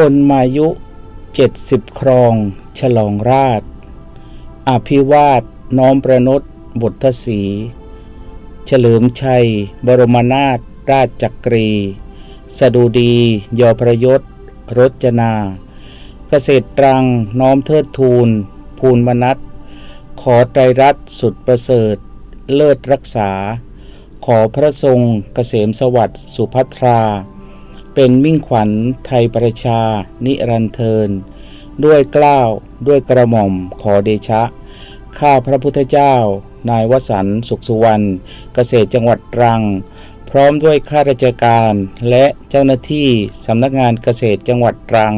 ชนมายุ 70 ครอง ฉลองราช อภิวาทน้อมประนตบททศี เฉลิมชัย บรมนาถราชจักรี สดุดี ยอพระยศรจนา เกษตรตรังน้อมเทิดทูน ภูลมนัตขอไตรรัตสุดประเสริฐ เลิศรักษา ขอพระทรงเกษมสวัสดิ์สุภัทรา เป็นมิ่งขวัญไทยประชา นิรันเทิน ด้วยกล้าวด้วยกระหม่อมขอเดชะ ข้าพระพุทธเจ้า นายวสันสุขสุวรรณเกษตรจังหวัดตรัง พร้อมด้วยข้าราชการและเจ้าหน้าที่สำนักงานเกษตรจังหวัดตรัง